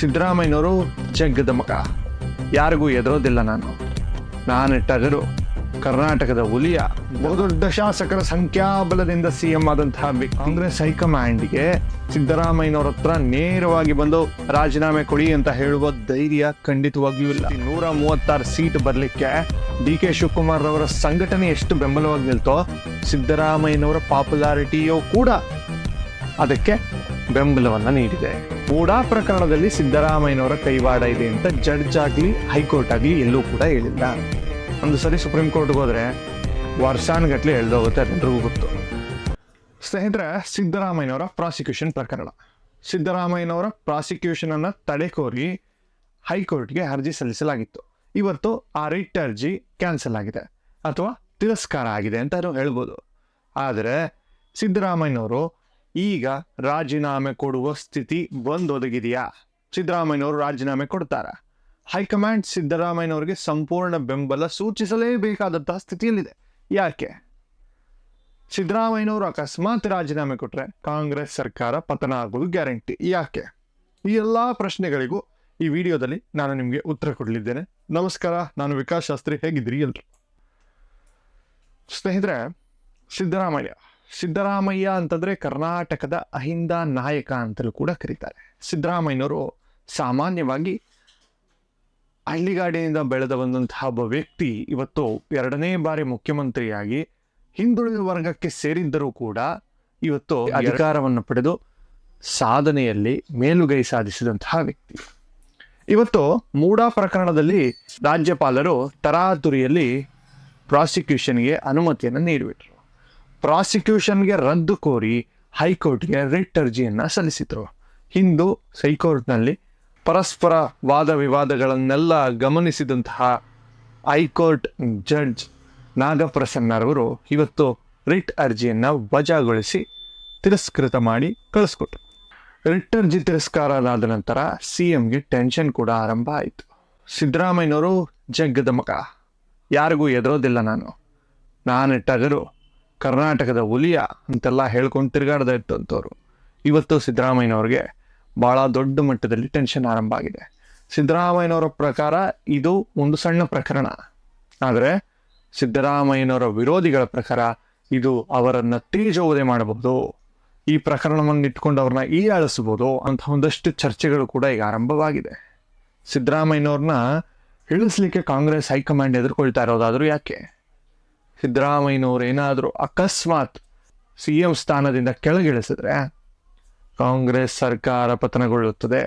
ಸಿದ್ದರಾಮಯ್ಯನವರು ಜಗ್ಗದ ಮಗ. ಯಾರಿಗೂ ಎದುರೋದಿಲ್ಲ ನಾನು. ನಾನು ಟಗರು. ಕರ್ನಾಟಕದ ಹುಲಿಯ ಬಹುದೊಡ್ಡ ಶಾಸಕರ ಸಂಖ್ಯಾಬಲದಿಂದ ಸಿಎಂ ಆದಂತಹ ಕಾಂಗ್ರೆಸ್ ಹೈಕಮಾಂಡ್ಗೆ ಸಿದ್ದರಾಮಯ್ಯನವರ ಹತ್ರ ನೇರವಾಗಿ ಬಂದು ರಾಜೀನಾಮೆ ಕೊಡಿ ಅಂತ ಹೇಳುವ ಧೈರ್ಯ ಖಂಡಿತವಾಗಿಯೂ ಇಲ್ಲ. ನೂರ ಮೂವತ್ತಾರು ಸೀಟ್ ಬರಲಿಕ್ಕೆ ಡಿ ಕೆ ಶಿವಕುಮಾರ್ ಅವರ ಸಂಘಟನೆ ಎಷ್ಟು ಬೆಂಬಲವಾಗಿ ನಿಲ್ತೋ ಸಿದ್ದರಾಮಯ್ಯನವರ ಪಾಪ್ಯುಲಾರಿಟಿಯು ಕೂಡ ಅದಕ್ಕೆ ಬೆಂಬಲವನ್ನು ನೀಡಿದೆ. ಮೂಡಾ ಪ್ರಕರಣದಲ್ಲಿ ಸಿದ್ದರಾಮಯ್ಯನವರ ಕೈವಾಡ ಇದೆ ಅಂತ ಜಡ್ಜ್ ಆಗಲಿ, ಹೈಕೋರ್ಟ್ ಆಗಲಿ ಎಲ್ಲೂ ಕೂಡ ಹೇಳಿಲ್ಲ. ಒಂದು ಸರಿ ಸುಪ್ರೀಂ ಕೋರ್ಟ್ಗೆ ಹೋದ್ರೆ ವರ್ಷಾನುಗಟ್ಲೆ ಎಳ್ದೋಗುತ್ತೆ ಎಲ್ರಿಗೂ ಗೊತ್ತು. ಸ್ನೇಹಿತರೆ, ಸಿದ್ದರಾಮಯ್ಯನವರ ಪ್ರಾಸಿಕ್ಯೂಷನ್ ಪ್ರಕರಣ. ಸಿದ್ದರಾಮಯ್ಯನವರ ಪ್ರಾಸಿಕ್ಯೂಷನ್ ಅನ್ನ ತಡೆ ಕೋರಿ ಹೈಕೋರ್ಟ್ಗೆ ಅರ್ಜಿ ಸಲ್ಲಿಸಲಾಗಿತ್ತು. ಇವತ್ತು ಆ ರಿಟ್ ಅರ್ಜಿ ಕ್ಯಾನ್ಸಲ್ ಆಗಿದೆ, ಅಥವಾ ತಿರಸ್ಕಾರ ಆಗಿದೆ ಅಂತ ಹೇಳ್ಬೋದು. ಆದರೆ ಸಿದ್ದರಾಮಯ್ಯನವರು ಈಗ ರಾಜೀನಾಮೆ ಕೊಡುವ ಸ್ಥಿತಿ ಬಂದೊದಗಿದೆಯಾ? ಸಿದ್ದರಾಮಯ್ಯನವರು ರಾಜೀನಾಮೆ ಕೊಡ್ತಾರ. ಹೈಕಮಾಂಡ್ ಸಿದ್ದರಾಮಯ್ಯನವರಿಗೆ ಸಂಪೂರ್ಣ ಬೆಂಬಲ ಸೂಚಿಸಲೇಬೇಕಾದಂತಹ ಸ್ಥಿತಿಯಲ್ಲಿದೆ. ಯಾಕೆ? ಸಿದ್ದರಾಮಯ್ಯನವರು ಅಕಸ್ಮಾತ್ ರಾಜೀನಾಮೆ ಕೊಟ್ಟರೆ ಕಾಂಗ್ರೆಸ್ ಸರ್ಕಾರ ಪತನ ಆಗೋದು ಗ್ಯಾರಂಟಿ. ಯಾಕೆ? ಈ ಎಲ್ಲ ಪ್ರಶ್ನೆಗಳಿಗೂ ಈ ವಿಡಿಯೋದಲ್ಲಿ ನಾನು ನಿಮಗೆ ಉತ್ತರ ಕೊಡಲಿದ್ದೇನೆ. ನಮಸ್ಕಾರ, ನಾನು ವಿಕಾಸ್ ಶಾಸ್ತ್ರಿ. ಹೇಗಿದ್ದೀರಿ ಎಲ್ರು? ಸ್ನೇಹಿತರೆ, ಸಿದ್ದರಾಮಯ್ಯ ಸಿದ್ದರಾಮಯ್ಯ ಅಂತಂದ್ರೆ ಕರ್ನಾಟಕದ ಅಹಿಂದ ನಾಯಕ ಅಂತಲೂ ಕೂಡ ಕರೀತಾರೆ. ಸಿದ್ದರಾಮಯ್ಯನವರು ಸಾಮಾನ್ಯವಾಗಿ ಹಳ್ಳಿಗಾಡಿನಿಂದ ಬೆಳೆದ ಬಂದಂತಹ ಒಬ್ಬ ವ್ಯಕ್ತಿ ಇವತ್ತು ಎರಡನೇ ಬಾರಿ ಮುಖ್ಯಮಂತ್ರಿಯಾಗಿ ಹಿಂದುಳಿದ ವರ್ಗಕ್ಕೆ ಸೇರಿದ್ದರೂ ಕೂಡ ಇವತ್ತು ಅಧಿಕಾರವನ್ನು ಪಡೆದು ಸಾಧನೆಯಲ್ಲಿ ಮೇಲುಗೈ ಸಾಧಿಸಿದಂತಹ ವ್ಯಕ್ತಿ. ಇವತ್ತು ಮೂಡಾ ಪ್ರಕರಣದಲ್ಲಿ ರಾಜ್ಯಪಾಲರು ತರಾತುರಿಯಲ್ಲಿ ಪ್ರಾಸಿಕ್ಯೂಷನ್ಗೆ ಅನುಮತಿಯನ್ನು ನೀಡಿಬಿಟ್ರು. ಪ್ರಾಸಿಕ್ಯೂಷನ್ಗೆ ರದ್ದು ಕೋರಿ ಹೈಕೋರ್ಟ್ಗೆ ರಿಟ್ ಅರ್ಜಿಯನ್ನು ಸಲ್ಲಿಸಿದರು. ಇಂದು ಹೈಕೋರ್ಟ್ನಲ್ಲಿ ಪರಸ್ಪರ ವಾದ ವಿವಾದಗಳನ್ನೆಲ್ಲ ಗಮನಿಸಿದಂತಹ ಹೈಕೋರ್ಟ್ ಜಡ್ಜ್ ನಾಗಪ್ರಸನ್ನರವರು ಇವತ್ತು ರಿಟ್ ಅರ್ಜಿಯನ್ನು ವಜಾಗೊಳಿಸಿ ತಿರಸ್ಕೃತ ಮಾಡಿ ಕಳಿಸ್ಕೊಟ್ರು. ರಿಟ್ ಅರ್ಜಿ ತಿರಸ್ಕಾರ ಆದ ನಂತರ ಸಿ ಎಂಗೆ ಟೆನ್ಷನ್ ಕೂಡ ಆರಂಭ ಆಯಿತು. ಸಿದ್ದರಾಮಯ್ಯನವರು ಜಗ್ಗದ ಮಗ. ಯಾರಿಗೂ ಎದುರೋದಿಲ್ಲ ನಾನು. ನಾನು ಟಗರು ಕರ್ನಾಟಕದ ಹುಲಿಯ ಅಂತೆಲ್ಲ ಹೇಳ್ಕೊಂಡು ತಿರುಗಾಡ್ದ ಇತ್ತಂಥವ್ರು ಇವತ್ತು ಸಿದ್ದರಾಮಯ್ಯನವ್ರಿಗೆ ಭಾಳ ದೊಡ್ಡ ಮಟ್ಟದಲ್ಲಿ ಟೆನ್ಷನ್ ಆರಂಭ ಆಗಿದೆ. ಸಿದ್ದರಾಮಯ್ಯನವರ ಪ್ರಕಾರ ಇದು ಒಂದು ಸಣ್ಣ ಪ್ರಕರಣ. ಆದರೆ ಸಿದ್ದರಾಮಯ್ಯನವರ ವಿರೋಧಿಗಳ ಪ್ರಕಾರ ಇದು ಅವರನ್ನು ತೇಜೋವಧೆ ಮಾಡಬಹುದು. ಈ ಪ್ರಕರಣವನ್ನು ಇಟ್ಕೊಂಡು ಅವ್ರನ್ನ ಆಳಿಸಬಹುದು ಅಂತ ಒಂದಷ್ಟು ಚರ್ಚೆಗಳು ಕೂಡ ಈಗ ಆರಂಭವಾಗಿದೆ. ಸಿದ್ದರಾಮಯ್ಯನವ್ರನ್ನ ಇಳಿಸ್ಲಿಕ್ಕೆ ಕಾಂಗ್ರೆಸ್ ಹೈಕಮಾಂಡ್ ಎದುರ್ಕೊಳ್ತಾ ಇರೋದಾದರೂ ಯಾಕೆ? ಸಿದ್ದರಾಮಯ್ಯನವ್ರು ಏನಾದರೂ ಅಕಸ್ಮಾತ್ ಸಿ ಎಂ ಸ್ಥಾನದಿಂದ ಕೆಳಗಿಳಿಸಿದ್ರೆ ಕಾಂಗ್ರೆಸ್ ಸರ್ಕಾರ ಪತನಗೊಳ್ಳುತ್ತದೆ.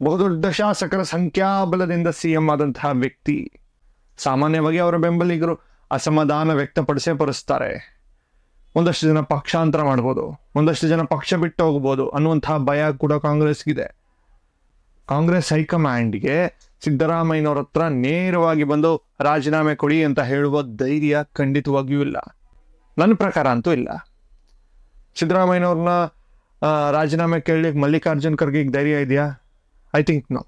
ಬಹುದೊಡ್ಡ ಶಾಸಕರ ಸಂಖ್ಯಾಬಲದಿಂದ ಸಿ ಎಂ ಆದಂತಹ ವ್ಯಕ್ತಿ ಸಾಮಾನ್ಯವಾಗಿ ಅವರ ಬೆಂಬಲಿಗರು ಅಸಮಾಧಾನ ವ್ಯಕ್ತಪಡಿಸೇ ಪಡಿಸ್ತಾರೆ ಒಂದಷ್ಟು ಜನ ಪಕ್ಷಾಂತರ ಮಾಡ್ಬೋದು, ಒಂದಷ್ಟು ಜನ ಪಕ್ಷ ಬಿಟ್ಟು ಹೋಗ್ಬೋದು ಅನ್ನುವಂತಹ ಭಯ ಕೂಡ ಕಾಂಗ್ರೆಸ್ಗಿದೆ ಕಾಂಗ್ರೆಸ್ ಹೈಕಮಾಂಡ್ಗೆ ಸಿದ್ದರಾಮಯ್ಯನವ್ರ ಹತ್ರ ನೇರವಾಗಿ ಬಂದು ರಾಜೀನಾಮೆ ಕೊಡಿ ಅಂತ ಹೇಳುವ ಧೈರ್ಯ ಖಂಡಿತವಾಗಿಯೂ ಇಲ್ಲ. ನನ್ನ ಪ್ರಕಾರ ಅಂತೂ ಇಲ್ಲ. ಸಿದ್ದರಾಮಯ್ಯನವ್ರನ್ನ ರಾಜೀನಾಮೆ ಕೇಳಲಿಕ್ಕೆ ಮಲ್ಲಿಕಾರ್ಜುನ್ ಖರ್ಗೆ ಧೈರ್ಯ ಇದೆಯಾ? ಐ ಥಿಂಕ್ ನೋ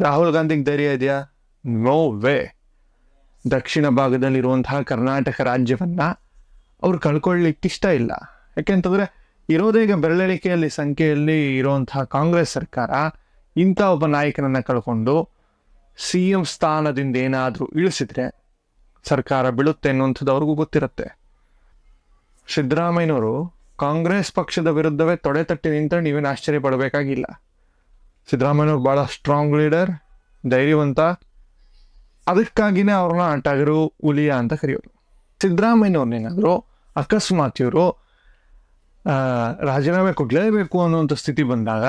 ರಾಹುಲ್ ಗಾಂಧಿಗೆ ಧೈರ್ಯ ಇದೆಯಾ? ನೋ ವೇ ದಕ್ಷಿಣ ಭಾಗದಲ್ಲಿರುವಂತಹ ಕರ್ನಾಟಕ ರಾಜ್ಯವನ್ನ ಅವ್ರು ಕಳ್ಕೊಳ್ಳಿಕ್ಕೆ ಇಷ್ಟ ಇಲ್ಲ. ಯಾಕೆಂತಂದ್ರೆ, ಇರೋದೇ ಈಗ ಬೆರಳಿಕೆಯಲ್ಲಿ ಸಂಖ್ಯೆಯಲ್ಲಿ ಇರುವಂತಹ ಕಾಂಗ್ರೆಸ್ ಸರ್ಕಾರ ಇಂಥ ಒಬ್ಬ ನಾಯಕನನ್ನು ಕಳ್ಕೊಂಡು ಸಿ ಎಂ ಸ್ಥಾನದಿಂದ ಏನಾದರೂ ಇಳಿಸಿದ್ರೆ ಸರ್ಕಾರ ಬೀಳುತ್ತೆ ಅನ್ನುವಂಥದ್ದು ಅವ್ರಿಗೂ ಗೊತ್ತಿರುತ್ತೆ. ಸಿದ್ದರಾಮಯ್ಯನವರು ಕಾಂಗ್ರೆಸ್ ಪಕ್ಷದ ವಿರುದ್ಧವೇ ತೊಡೆ ತಟ್ಟಿ ನಿಂತರೆ ನೀವೇನು ಆಶ್ಚರ್ಯ ಪಡಬೇಕಾಗಿಲ್ಲ. ಸಿದ್ದರಾಮಯ್ಯನವ್ರು ಭಾಳ ಸ್ಟ್ರಾಂಗ್ ಲೀಡರ್ ಧೈರ್ಯವಂತ. ಅದಕ್ಕಾಗಿನೇ ಅವ್ರನ್ನ ಅಂಟಾಗಿರು ಹುಲಿಯ ಅಂತ ಕರೆಯೋರು. ಸಿದ್ದರಾಮಯ್ಯನವ್ರನ್ನೇನಾದರೂ ಅಕಸ್ಮಾತ್ ಇವರು ರಾಜೀನಾಮೆ ಕೊಡಲೇಬೇಕು ಅನ್ನುವಂಥ ಸ್ಥಿತಿ ಬಂದಾಗ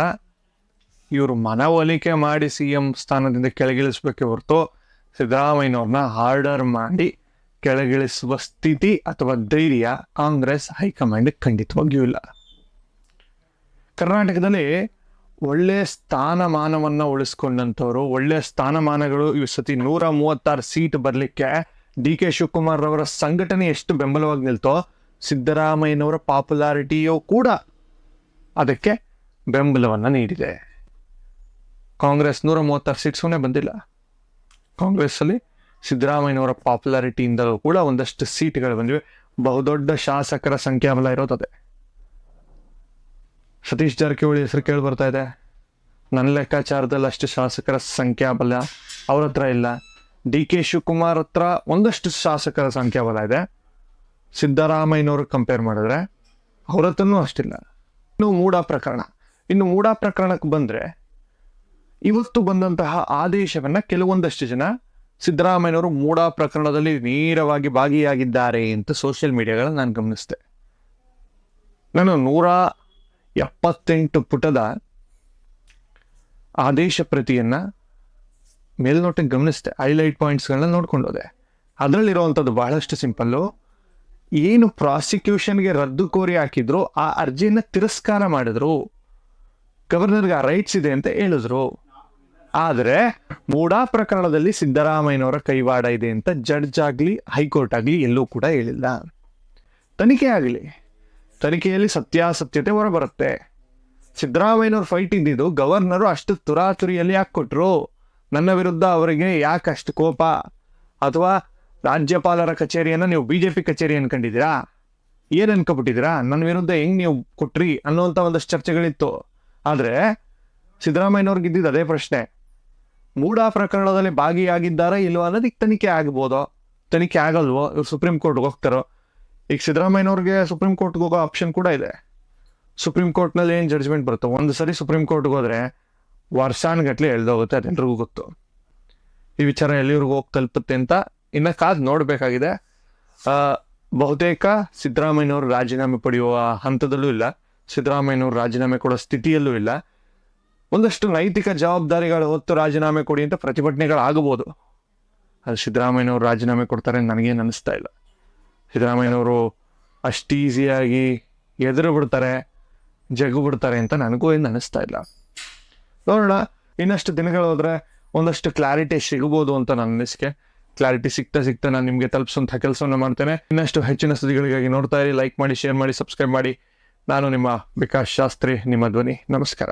ಇವರು ಮನವೊಲಿಕೆ ಮಾಡಿ ಸಿ ಎಂ ಸ್ಥಾನದಿಂದ ಕೆಳಗಿಳಿಸ್ಬೇಕೆ ಹೊರತು ಸಿದ್ದರಾಮಯ್ಯನವ್ರನ್ನ ಆರ್ಡರ್ ಮಾಡಿ ಕೆಳಗಿಳಿಸುವ ಸ್ಥಿತಿ ಅಥವಾ ಧೈರ್ಯ ಕಾಂಗ್ರೆಸ್ ಹೈಕಮಾಂಡ್ ಖಂಡಿತವಾಗಿಯೂ ಇಲ್ಲ. ಕರ್ನಾಟಕದಲ್ಲಿ ಒಳ್ಳೆಯ ಸ್ಥಾನಮಾನವನ್ನು ಉಳಿಸ್ಕೊಂಡಂಥವ್ರು ಒಳ್ಳೆಯ ಸ್ಥಾನಮಾನಗಳು ಈ ಸತಿ ನೂರ ಮೂವತ್ತಾರು ಸೀಟ್ ಬರಲಿಕ್ಕೆ ಡಿ ಕೆ ಶಿವಕುಮಾರ್ ಅವರ ಸಂಘಟನೆ ಎಷ್ಟು ಬೆಂಬಲವಾಗಿ ನಿಲ್ತೋ ಸಿದ್ದರಾಮಯ್ಯನವರ ಪಾಪ್ಯುಲಾರಿಟಿಯೂ ಕೂಡ ಅದಕ್ಕೆ ಬೆಂಬಲವನ್ನು ನೀಡಿದೆ. ಕಾಂಗ್ರೆಸ್ ನೂರ ಮೂವತ್ತಾರು ಸೀಟ್ ಸುಮ್ಮನೆ ಬಂದಿಲ್ಲ. ಕಾಂಗ್ರೆಸ್ಸಲ್ಲಿ ಸಿದ್ದರಾಮಯ್ಯನವರ ಪಾಪ್ಯುಲಾರಿಟಿಯಿಂದಲೂ ಕೂಡ ಒಂದಷ್ಟು ಸೀಟ್ಗಳು ಬಂದಿವೆ. ಬಹುದೊಡ್ಡ ಶಾಸಕರ ಸಂಖ್ಯಾಬಲ ಇರೋದದೆ ಸತೀಶ್ ಜಾರಕಿಹೊಳಿ ಹೆಸರು ಕೇಳಿ ಬರ್ತಾ ಇದೆ. ನನ್ನ ಲೆಕ್ಕಾಚಾರದಲ್ಲಿ ಅಷ್ಟು ಶಾಸಕರ ಸಂಖ್ಯಾಬಲ ಅವ್ರ ಹತ್ರ ಇಲ್ಲ. ಡಿ ಕೆ ಶಿವಕುಮಾರ್ ಹತ್ರ ಒಂದಷ್ಟು ಶಾಸಕರ ಸಂಖ್ಯಾಬಲ ಇದೆ. ಸಿದ್ದರಾಮಯ್ಯನವ್ರು ಕಂಪೇರ್ ಮಾಡಿದ್ರೆ ಅವ್ರ ಹತ್ರನೂ ಅಷ್ಟಿಲ್ಲ. ಇನ್ನು ಮೂಡ ಪ್ರಕರಣ. ಇನ್ನು ಮೂಡಾ ಪ್ರಕರಣಕ್ಕೆ ಬಂದರೆ ಇವತ್ತು ಬಂದಂತಹ ಆದೇಶವನ್ನು ಕೆಲವೊಂದಷ್ಟು ಜನ ಸಿದ್ದರಾಮಯ್ಯನವರು ಮೂಡ ಪ್ರಕರಣದಲ್ಲಿ ನೇರವಾಗಿ ಭಾಗಿಯಾಗಿದ್ದಾರೆ ಅಂತ ಸೋಷಿಯಲ್ ಮೀಡಿಯಾಗಳಲ್ಲಿ ನಾನು ಗಮನಿಸಿದೆ. ನಾನು ನೂರ ಎಪ್ಪತ್ತೆಂಟು ಪುಟದ ಆದೇಶ ಪ್ರತಿಯನ್ನು ಮೇಲ್ನೋಟಕ್ಕೆ ಗಮನಿಸಿದೆ. ಹೈಲೈಟ್ ಪಾಯಿಂಟ್ಸ್ಗಳನ್ನ ನೋಡ್ಕೊಂಡೋದೆ. ಅದರಲ್ಲಿರುವಂಥದ್ದು ಬಹಳಷ್ಟು ಸಿಂಪಲ್ಲು ಏನು ಪ್ರಾಸಿಕ್ಯೂಷನ್ಗೆ ರದ್ದು ಕೋರಿ ಹಾಕಿದ್ರು, ಆ ಅರ್ಜಿಯನ್ನು ತಿರಸ್ಕಾರ ಮಾಡಿದ್ರು. ಗವರ್ನರ್ಗೆ ಆ ರೈಟ್ಸ್ ಇದೆ ಅಂತ ಹೇಳಿದ್ರು. ಆದರೆ ಮೂಡಾ ಪ್ರಕರಣದಲ್ಲಿ ಸಿದ್ದರಾಮಯ್ಯನವರ ಕೈವಾಡ ಇದೆ ಅಂತ ಜಡ್ಜ್ ಆಗಲಿ, ಹೈಕೋರ್ಟ್ ಆಗಲಿ ಎಲ್ಲೂ ಕೂಡ ಹೇಳಿಲ್ಲ. ತನಿಖೆ ಆಗಲಿ. ತನಿಖೆಯಲ್ಲಿ ಸತ್ಯಾಸತ್ಯತೆ ಹೊರಬರುತ್ತೆ. ಸಿದ್ದರಾಮಯ್ಯನವ್ರ ಫೈಟ್ ಇದ್ದಿದ್ದು ಗವರ್ನರು ಅಷ್ಟು ತುರಾತುರಿಯಲ್ಲಿ ಯಾಕೆ ಕೊಟ್ಟರು ನನ್ನ ವಿರುದ್ಧ ಅವರಿಗೆ ಯಾಕೆ ಅಷ್ಟು ಕೋಪ? ಅಥವಾ ರಾಜ್ಯಪಾಲರ ಕಚೇರಿಯನ್ನು ನೀವು ಬಿ ಜೆ ಪಿ ಕಚೇರಿ ಅನ್ಕೊಂಡಿದ್ದೀರಾ? ಏನು ಅನ್ಕೊಬಿಟ್ಟಿದ್ದೀರಾ? ನನ್ನ ವಿರುದ್ಧ ಹೆಂಗೆ ನೀವು ಕೊಟ್ರಿ ಅನ್ನುವಂಥ ಒಂದಷ್ಟು ಚರ್ಚೆಗಳಿತ್ತು. ಆದರೆ ಸಿದ್ದರಾಮಯ್ಯನವ್ರಿಗೆ ಇದ್ದಿದ್ದು ಅದೇ ಪ್ರಶ್ನೆ. ಮೂಡಾ ಪ್ರಕರಣದಲ್ಲಿ ಭಾಗಿಯಾಗಿದ್ದಾರಾ ಇಲ್ವೋ ಅನ್ನೋದಕ್ಕೆ ತನಿಖೆ ಆಗ್ಬೋದು? ತನಿಖೆ ಆಗಲ್ವೋ? ಇವ್ರು ಸುಪ್ರೀಂ ಕೋರ್ಟ್ಗೆ ಹೋಗ್ತಾರೋ? ಈಗ ಸಿದ್ದರಾಮಯ್ಯನವ್ರಿಗೆ ಸುಪ್ರೀಂ ಕೋರ್ಟ್ಗೆ ಹೋಗೋ ಆಪ್ಷನ್ ಕೂಡ ಇದೆ. ಸುಪ್ರೀಂ ಕೋರ್ಟ್ನಲ್ಲಿ ಏನು ಜಡ್ಜ್ಮೆಂಟ್ ಬರುತ್ತೆ? ಒಂದು ಸರಿ ಸುಪ್ರೀಂ ಕೋರ್ಟ್ಗೆ ಹೋದರೆ ವರ್ಷಾನುಗಟ್ಲೆ ಎಳ್ದೋಗುತ್ತೆ ಅದೆಲ್ಲರಿಗೂ ಗೊತ್ತು. ಈ ವಿಚಾರ ಎಲ್ಲಿವರೆಗೂ ಹೋಗಿ ತಲುಪುತ್ತೆ ಅಂತ ಇನ್ನು ಕಾದು ನೋಡಬೇಕಾಗಿದೆ. ಬಹುತೇಕ ಸಿದ್ದರಾಮಯ್ಯನವರು ರಾಜೀನಾಮೆ ಪಡೆಯುವ ಹಂತದಲ್ಲೂ ಇಲ್ಲ. ಸಿದ್ದರಾಮಯ್ಯನವರು ರಾಜೀನಾಮೆ ಕೊಡೋ ಸ್ಥಿತಿಯಲ್ಲೂ ಇಲ್ಲ. ಒಂದಷ್ಟು ನೈತಿಕ ಜವಾಬ್ದಾರಿಗಳು ಹೊತ್ತು ರಾಜೀನಾಮೆ ಕೊಡಿ ಅಂತ ಪ್ರತಿಭಟನೆಗಳಾಗಬಹುದು. ಅದು ಸಿದ್ದರಾಮಯ್ಯನವರು ರಾಜೀನಾಮೆ ಕೊಡ್ತಾರೆ ನನಗೇನು ಅನಿಸ್ತಾ ಇಲ್ಲ. ಸಿದ್ದರಾಮಯ್ಯನವರು ಅಷ್ಟು ಈಸಿಯಾಗಿ ಎದುರು ಬಿಡ್ತಾರೆ, ಜಗ್ಗು ಬಿಡ್ತಾರೆ ಅಂತ ನನಗೂ ಏನು ಅನಿಸ್ತಾ ಇಲ್ಲ. ನೋಡೋಣ, ಇನ್ನಷ್ಟು ದಿನಗಳು ಹೋದರೆ ಒಂದಷ್ಟು ಕ್ಲಾರಿಟಿ ಸಿಗ್ಬೋದು ಅಂತ ನನ್ನ ಅನಿಸಿಕೆ. ಕ್ಲಾರಿಟಿ ಸಿಗ್ತಾ ಸಿಗ್ತಾ ನಾನು ನಿಮಗೆ ತಲುಪಿಸುವಂಥ ಕೆಲಸವನ್ನು ಮಾಡ್ತೇನೆ. ಇನ್ನಷ್ಟು ಹೆಚ್ಚಿನ ಸುದ್ದಿಗಳಿಗಾಗಿ ನೋಡ್ತಾ ಇರಿ ಲೈಕ್ ಮಾಡಿ ಶೇರ್ ಮಾಡಿ ಸಬ್ಸ್ಕ್ರೈಬ್ ಮಾಡಿ. ನಾನು ನಿಮ್ಮ ವಿಕಾಸ್ ಶಾಸ್ತ್ರಿ, ನಿಮ್ಮ ಧ್ವನಿ. ನಮಸ್ಕಾರ.